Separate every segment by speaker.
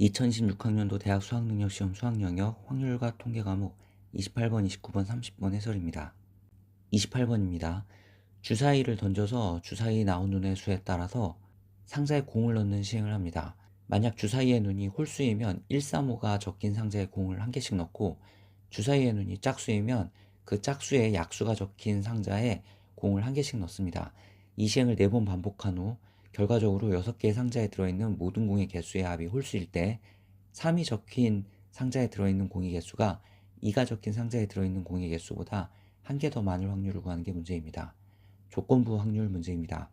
Speaker 1: 2016학년도 대학 수학능력시험 수학영역 확률과 통계 과목 28번, 29번, 30번 해설입니다. 28번입니다. 주사위를 던져서 주사위 나온 눈의 수에 따라서 상자에 공을 넣는 시행을 합니다. 만약 주사위의 눈이 홀수이면 135가 적힌 상자에 공을 한 개씩 넣고 주사위의 눈이 짝수이면 그 짝수의 약수가 적힌 상자에 공을 한 개씩 넣습니다. 이 시행을 4번 반복한 후 결과적으로 6개의 상자에 들어있는 모든 공의 개수의 합이 홀수일 때 3이 적힌 상자에 들어있는 공의 개수가 2가 적힌 상자에 들어있는 공의 개수보다 한 개 더 많을 확률을 구하는 게 문제입니다. 조건부 확률 문제입니다.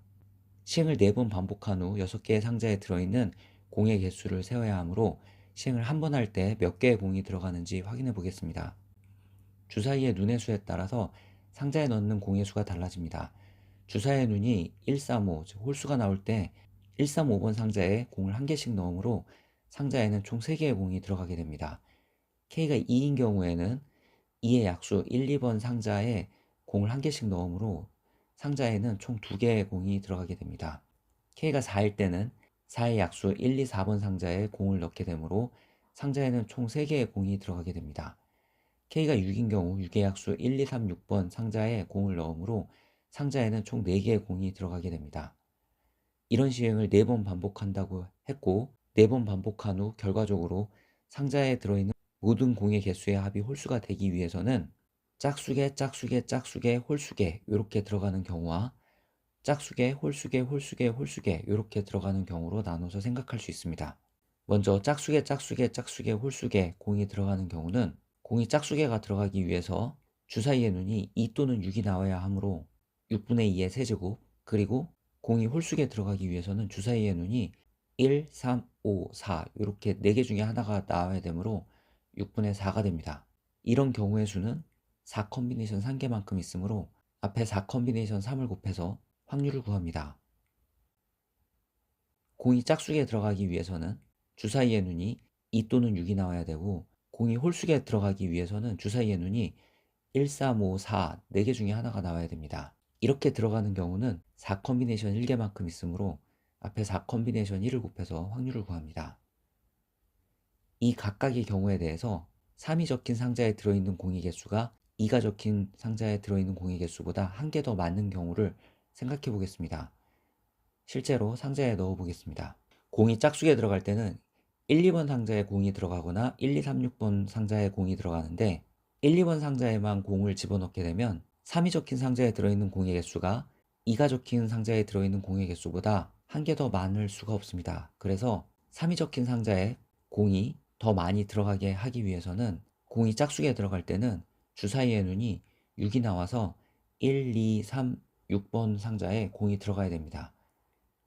Speaker 1: 시행을 4번 반복한 후 6개의 상자에 들어있는 공의 개수를 세워야 하므로 시행을 한 번 할 때 몇 개의 공이 들어가는지 확인해 보겠습니다. 주사위의 눈의 수에 따라서 상자에 넣는 공의 수가 달라집니다. 주사의 눈이 135, 즉 홀수가 나올 때 135번 상자에 공을 한 개씩 넣으므로 상자에는 총 3개의 공이 들어가게 됩니다. K가 2인 경우에는 2의 약수 1, 2번 상자에 공을 한 개씩 넣으므로 상자에는 총 2개의 공이 들어가게 됩니다. K가 4일 때는 4의 약수 1, 2, 4번 상자에 공을 넣게 되므로 상자에는 총 3개의 공이 들어가게 됩니다. K가 6인 경우 6의 약수 1, 2, 3, 6번 상자에 공을 넣으므로 상자에는 총 4개의 공이 들어가게 됩니다. 이런 시행을 4번 반복한다고 했고 4번 반복한 후 결과적으로 상자에 들어있는 모든 공의 개수의 합이 홀수가 되기 위해서는 짝수개, 짝수개, 짝수개, 홀수개 이렇게 들어가는 경우와 짝수개, 홀수개, 홀수개, 홀수개 이렇게 들어가는 경우로 나눠서 생각할 수 있습니다. 먼저 짝수개, 짝수개, 짝수개, 홀수개 공이 들어가는 경우는 공이 짝수개가 들어가기 위해서 주사위의 눈이 2 또는 6이 나와야 하므로 6분의 2의 세제곱 그리고 공이 홀수에 들어가기 위해서는 주사위의 눈이 1, 3, 5, 4 이렇게 4개 중에 하나가 나와야 되므로 6분의 4가 됩니다. 이런 경우의 수는 4 컨비네이션 3개만큼 있으므로 앞에 4 컨비네이션 3을 곱해서 확률을 구합니다. 공이 짝수에 들어가기 위해서는 주사위의 눈이 2 또는 6이 나와야 되고 공이 홀수에 들어가기 위해서는 주사위의 눈이 1, 3, 5, 4 4개 중에 하나가 나와야 됩니다. 이렇게 들어가는 경우는 4 컨비네이션 1개만큼 있으므로 앞에 4 컨비네이션 1을 곱해서 확률을 구합니다. 이 각각의 경우에 대해서 3이 적힌 상자에 들어있는 공의 개수가 2가 적힌 상자에 들어있는 공의 개수보다 한 개 더 많은 경우를 생각해 보겠습니다. 실제로 상자에 넣어 보겠습니다. 공이 짝수에 들어갈 때는 1, 2번 상자에 공이 들어가거나 1, 2, 3, 6번 상자에 공이 들어가는데 1, 2번 상자에만 공을 집어넣게 되면 3이 적힌 상자에 들어있는 공의 개수가 2가 적힌 상자에 들어있는 공의 개수보다 한 개 더 많을 수가 없습니다. 그래서 3이 적힌 상자에 공이 더 많이 들어가게 하기 위해서는 공이 짝수에 들어갈 때는 주사위의 눈이 6이 나와서 1, 2, 3, 6번 상자에 공이 들어가야 됩니다.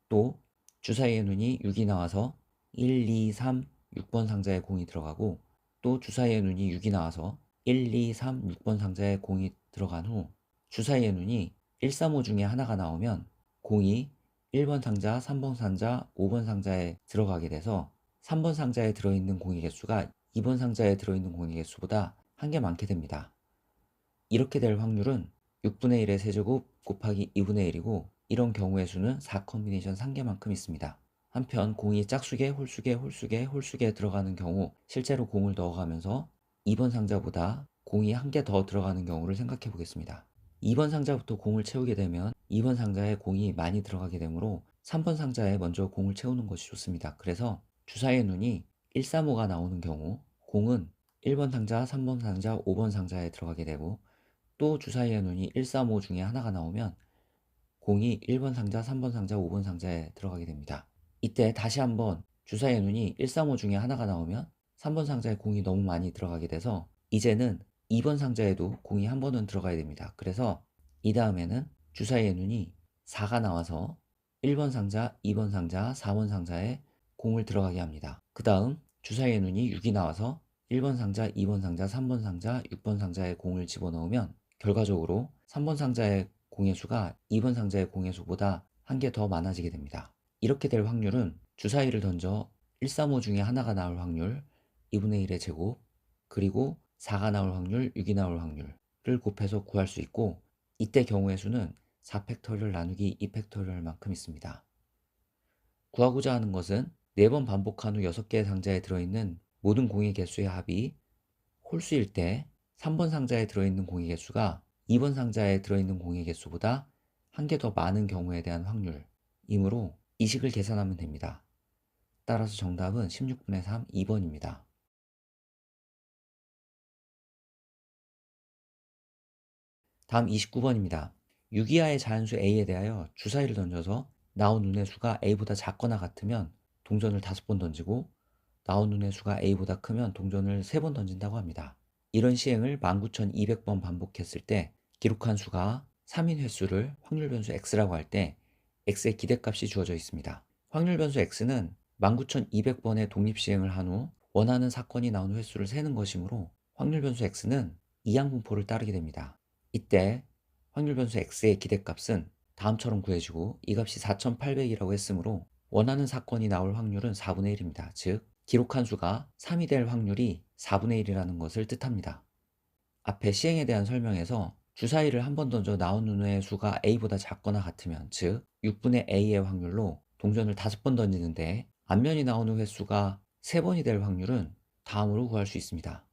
Speaker 1: 또 주사위의 눈이 6이 나와서 1, 2, 3, 6번 상자에 공이 들어가고 또 주사위의 눈이 6이 나와서 1, 2, 3, 6번 상자에 공이 들어간 후 주사위의 눈이 1, 3, 5 중에 하나가 나오면 공이 1번 상자, 3번 상자, 5번 상자에 들어가게 돼서 3번 상자에 들어있는 공의 개수가 2번 상자에 들어있는 공의 개수보다 한 개 많게 됩니다. 이렇게 될 확률은 6분의 1의 세제곱 곱하기 2분의 1이고 이런 경우의 수는 4 컨비네이션 3개만큼 있습니다. 한편 공이 짝수개, 홀수개, 홀수개, 홀수개에 들어가는 경우 실제로 공을 넣어가면서 2번 상자보다 공이 한 개 더 들어가는 경우를 생각해 보겠습니다. 2번 상자부터 공을 채우게 되면 2번 상자에 공이 많이 들어가게 되므로 3번 상자에 먼저 공을 채우는 것이 좋습니다. 그래서 주사의 눈이 1, 3, 5가 나오는 경우 공은 1번 상자, 3번 상자, 5번 상자에 들어가게 되고 또 주사위의 눈이 1, 3, 5 중에 하나가 나오면 공이 1번 상자, 3번 상자, 5번 상자에 들어가게 됩니다. 이때 다시 한번 주사위의 눈이 1, 3, 5 중에 하나가 나오면 3번 상자에 공이 너무 많이 들어가게 돼서 이제는 2번 상자에도 공이 한 번은 들어가야 됩니다. 그래서 이 다음에는 주사위의 눈이 4가 나와서 1번 상자, 2번 상자, 4번 상자에 공을 들어가게 합니다. 그 다음 주사위의 눈이 6이 나와서 1번 상자, 2번 상자, 3번 상자, 6번 상자에 공을 집어넣으면 결과적으로 3번 상자의 공의 수가 2번 상자의 공의 수보다 한 개 더 많아지게 됩니다. 이렇게 될 확률은 주사위를 던져 1, 3, 5 중에 하나가 나올 확률 2분의 1의 제곱 그리고 4가 나올 확률, 6이 나올 확률을 곱해서 구할 수 있고 이때 경우의 수는 4팩토리얼 나누기 2팩토리얼만큼 있습니다. 구하고자 하는 것은 4번 반복한 후 6개의 상자에 들어있는 모든 공의 개수의 합이 홀수일 때 3번 상자에 들어있는 공의 개수가 2번 상자에 들어있는 공의 개수보다 한 개 더 많은 경우에 대한 확률이므로 이 식을 계산하면 됩니다. 따라서 정답은 16분의 3, 2번입니다. 다음 29번입니다. 6 이하의 자연수 a에 대하여 주사위를 던져서 나온 눈의 수가 a보다 작거나 같으면 동전을 5번 던지고 나온 눈의 수가 a보다 크면 동전을 3번 던진다고 합니다. 이런 시행을 19,200번 반복했을 때 기록한 수가 3인 횟수를 확률 변수 x라고 할 때 x의 기대값이 주어져 있습니다. 확률 변수 x는 19,200번의 독립 시행을 한 후 원하는 사건이 나온 횟수를 세는 것이므로 확률 변수 x는 이항분포를 따르게 됩니다. 이때 확률 변수 x의 기대값은 다음처럼 구해지고 이 값이 4800이라고 했으므로 원하는 사건이 나올 확률은 4분의 1입니다. 즉 기록한 수가 3이 될 확률이 4분의 1이라는 것을 뜻합니다. 앞에 시행에 대한 설명에서 주사위를 한 번 던져 나온 눈의 수가 a보다 작거나 같으면 즉 6분의 a의 확률로 동전을 5번 던지는데 앞면이 나오는 횟수가 3번이 될 확률은 다음으로 구할 수 있습니다.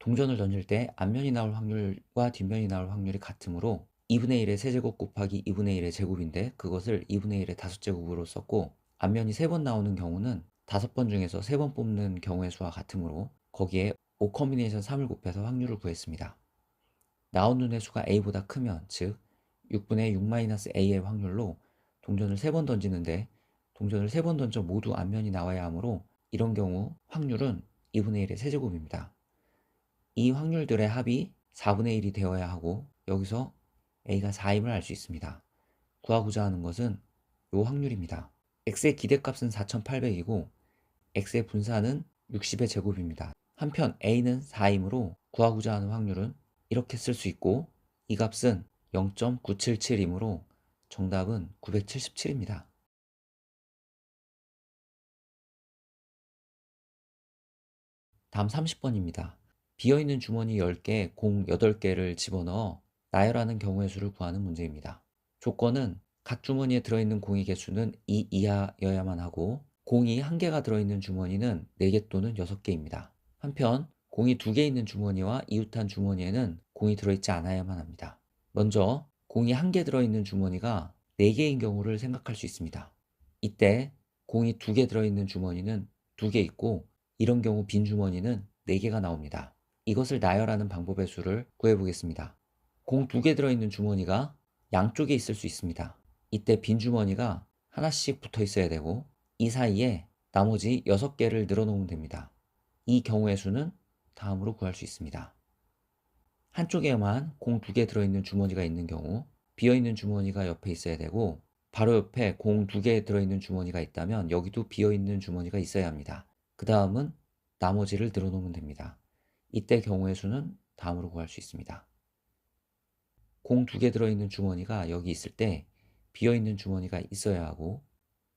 Speaker 1: 동전을 던질 때 앞면이 나올 확률과 뒷면이 나올 확률이 같으므로 2분의 1의 세제곱 곱하기 2분의 1의 제곱인데 그것을 2분의 1의 다섯제곱으로 썼고 앞면이 3번 나오는 경우는 5번 중에서 3번 뽑는 경우의 수와 같으므로 거기에 5 커미네이션 3을 곱해서 확률을 구했습니다. 나온 눈의 수가 a보다 크면 즉 6분의 6-a의 확률로 동전을 3번 던지는데 동전을 3번 던져 모두 앞면이 나와야 하므로 이런 경우 확률은 2분의 1의 세제곱입니다. 이 확률들의 합이 4분의 1이 되어야 하고 여기서 a가 4임을 알 수 있습니다. 구하고자 하는 것은 요 확률입니다. x의 기대값은 4800이고 x의 분산은 60의 제곱입니다. 한편 a는 4이므로 구하고자 하는 확률은 이렇게 쓸 수 있고 이 값은 0.977이므로 정답은 977입니다. 다음 30번입니다. 비어있는 주머니 10개, 공 8개를 집어넣어 나열하는 경우의 수를 구하는 문제입니다. 조건은 각 주머니에 들어있는 공의 개수는 2 이하여야만 하고 공이 1개가 들어있는 주머니는 4개 또는 6개입니다. 한편 공이 2개 있는 주머니와 이웃한 주머니에는 공이 들어있지 않아야만 합니다. 먼저 공이 1개 들어있는 주머니가 4개인 경우를 생각할 수 있습니다. 이때 공이 2개 들어있는 주머니는 2개 있고 이런 경우 빈 주머니는 4개가 나옵니다. 이것을 나열하는 방법의 수를 구해보겠습니다. 공 2개 들어있는 주머니가 양쪽에 있을 수 있습니다. 이때 빈 주머니가 하나씩 붙어 있어야 되고 이 사이에 나머지 6개를 늘어놓으면 됩니다. 이 경우의 수는 다음으로 구할 수 있습니다. 한쪽에만 공 2개 들어있는 주머니가 있는 경우 비어있는 주머니가 옆에 있어야 되고 바로 옆에 공 2개 들어있는 주머니가 있다면 여기도 비어있는 주머니가 있어야 합니다. 그 다음은 나머지를 늘어놓으면 됩니다. 이때 경우의 수는 다음으로 구할 수 있습니다. 공 2개 들어있는 주머니가 여기 있을 때 비어있는 주머니가 있어야 하고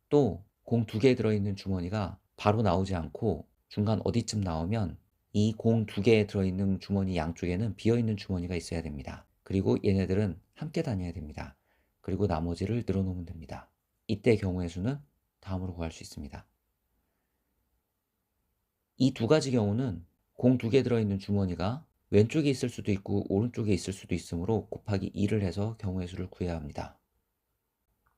Speaker 1: 또공 2개 들어있는 주머니가 바로 나오지 않고 중간 어디쯤 나오면 이공 2개에 들어있는 주머니 양쪽에는 비어있는 주머니가 있어야 됩니다. 그리고 얘네들은 함께 다녀야 됩니다. 그리고 나머지를 늘어놓으면 됩니다. 이때 경우의 수는 다음으로 구할 수 있습니다. 이 두 가지 경우는 공 2개 들어있는 주머니가 왼쪽에 있을 수도 있고 오른쪽에 있을 수도 있으므로 곱하기 2를 해서 경우의 수를 구해야 합니다.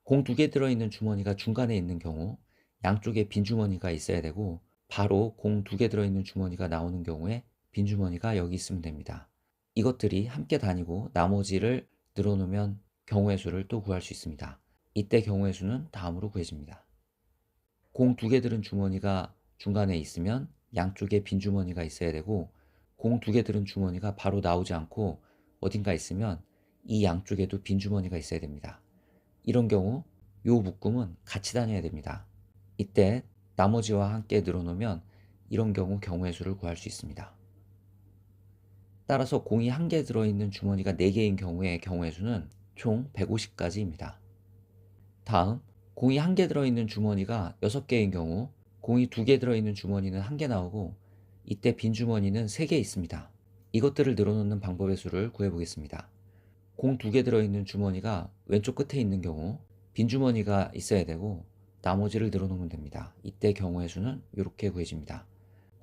Speaker 1: 공 두 개 들어있는 주머니가 중간에 있는 경우 양쪽에 빈 주머니가 있어야 되고 바로 공 두 개 들어있는 주머니가 나오는 경우에 빈 주머니가 여기 있으면 됩니다. 이것들이 함께 다니고 나머지를 늘어놓으면 경우의 수를 또 구할 수 있습니다. 이때 경우의 수는 다음으로 구해집니다. 공 두 개 들은 주머니가 중간에 있으면 양쪽에 빈 주머니가 있어야 되고 공 두 개 들은 주머니가 바로 나오지 않고 어딘가 있으면 이 양쪽에도 빈 주머니가 있어야 됩니다. 이런 경우 요 묶음은 같이 다녀야 됩니다. 이때 나머지와 함께 늘어놓으면 이런 경우 경우의 수를 구할 수 있습니다. 따라서 공이 한 개 들어있는 주머니가 4개인 경우의 경우의 수는 총 150가지입니다. 다음, 공이 한 개 들어있는 주머니가 6개인 경우 공이 2개 들어있는 주머니는 1개 나오고 이때 빈 주머니는 3개 있습니다. 이것들을 늘어놓는 방법의 수를 구해보겠습니다. 공 2개 들어있는 주머니가 왼쪽 끝에 있는 경우 빈 주머니가 있어야 되고 나머지를 늘어놓으면 됩니다. 이때 경우의 수는 이렇게 구해집니다.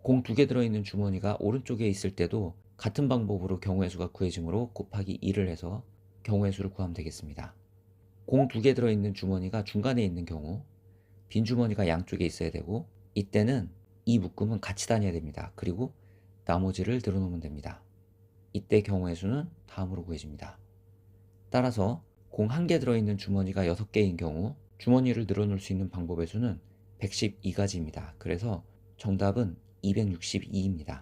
Speaker 1: 공 두 개 들어있는 주머니가 오른쪽에 있을 때도 같은 방법으로 경우의 수가 구해지므로 곱하기 2를 해서 경우의 수를 구하면 되겠습니다. 공 두 개 들어있는 주머니가 중간에 있는 경우 빈 주머니가 양쪽에 있어야 되고 이때는 이 묶음은 같이 다녀야 됩니다. 그리고 나머지를 늘어놓으면 됩니다. 이때 경우의 수는 다음으로 구해집니다. 따라서 공 한 개 들어있는 주머니가 6개인 경우 주머니를 늘어놓을 수 있는 방법의 수는 112가지입니다. 그래서 정답은 262입니다.